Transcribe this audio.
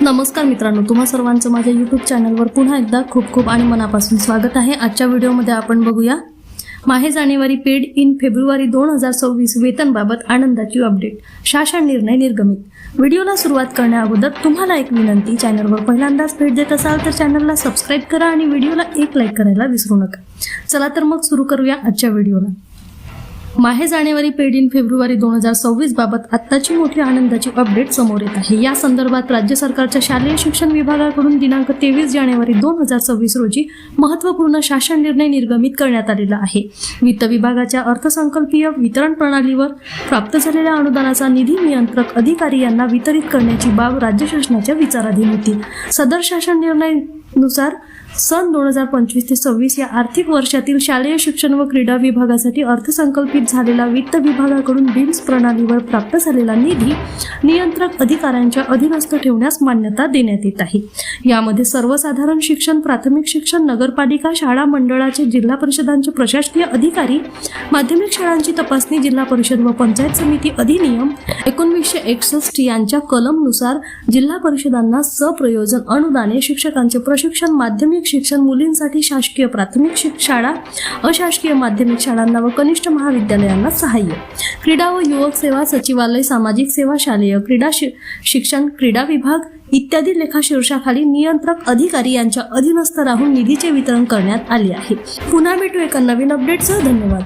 नमस्कार मित्रांनो तुम्हा सर्वांचं माझ्या यूट्यूब चॅनलवर पुन्हा एकदा खूप खूप आणि मनापासून स्वागत आहे. आजच्या व्हिडिओमध्ये आपण बघूया माहे जानेवारी पेड इन फेब्रुवारी दोन हजार सव्वीस वेतनबाबत आनंदाची अपडेट शासन निर्णय निर्गमित. व्हिडिओला सुरुवात करण्याअगोदर तुम्हाला एक विनंती चॅनलवर पहिल्यांदाच भेट देत असाल तर चॅनलला सबस्क्राईब करा आणि व्हिडिओला एक लाईक करायला विसरू नका. चला तर मग सुरू करूया आजच्या व्हिडिओला. माहे जानेवारी पेड इन फेब्रुवारी दोन हजार सव्वीस बाबत आत्ताची मोठी आनंदाची अपडेट समोर येत आहे. या संदर्भात राज्य सरकारच्या शालेय शिक्षण विभागाकडून दिनांक तेवीस जानेवारी दोन हजार सव्वीस रोजी महत्त्वपूर्ण शासन निर्णय निर्गमित करण्यात आलेला आहे. वित्त विभागाच्या अर्थसंकल्पीय वितरण प्रणालीवर प्राप्त झालेल्या अनुदानाचा निधी नियंत्रक अधिकारी यांना वितरित करण्याची बाब राज्य शासनाच्या विचाराधीन होती. सदर शासन निर्णयनुसार सन दोन हजार पंचवीस ते सव्वीस या आर्थिक वर्षातील शालेय शिक्षण व क्रीडा विभागासाठी अर्थसंकल्पित झालेला वित्त विभागाकडून बिम्स प्रणालीवर प्राप्त झालेला निधी नियंत्रक अधिकाऱ्यांच्या अधीनस्थ ठेवण्यास मान्यता देण्यात येत आहे. यामध्ये सर्वसाधारण शिक्षण प्राथमिक शिक्षण नगरपालिका शाळा मंडळाचे जिल्हा परिषदांचे प्रशासकीय अधिकारी माध्यमिक शाळांची तपासणी जिल्हा परिषद व पंचायत समिती अधिनियम एकोणवीसशे एकसष्ट यांच्या कलमनुसार जिल्हा परिषदांना सप्रयोजन अनुदाने शिक्षकांचे प्रशिक्षण माध्यमिक शिक्षण मुलींसाठी शासकीय प्राथमिक शाळा अशासकीय माध्यमिक शाळांना व कनिष्ठ महाविद्यालय महाविद्यालयांना सहाय्य. क्रीडा व युवक सेवा सचिवालय सामाजिक सेवा शालेय क्रीडा शि- शिक्षण क्रीडा विभाग इत्यादी लेखा शीर्षाखाली नियंत्रक अधिकारी यांच्या अधीनस्थ राहून निधीचे वितरण करण्यात आले आहे. पुन्हा भेटू एका नवीन अपडेटसह धन्यवाद.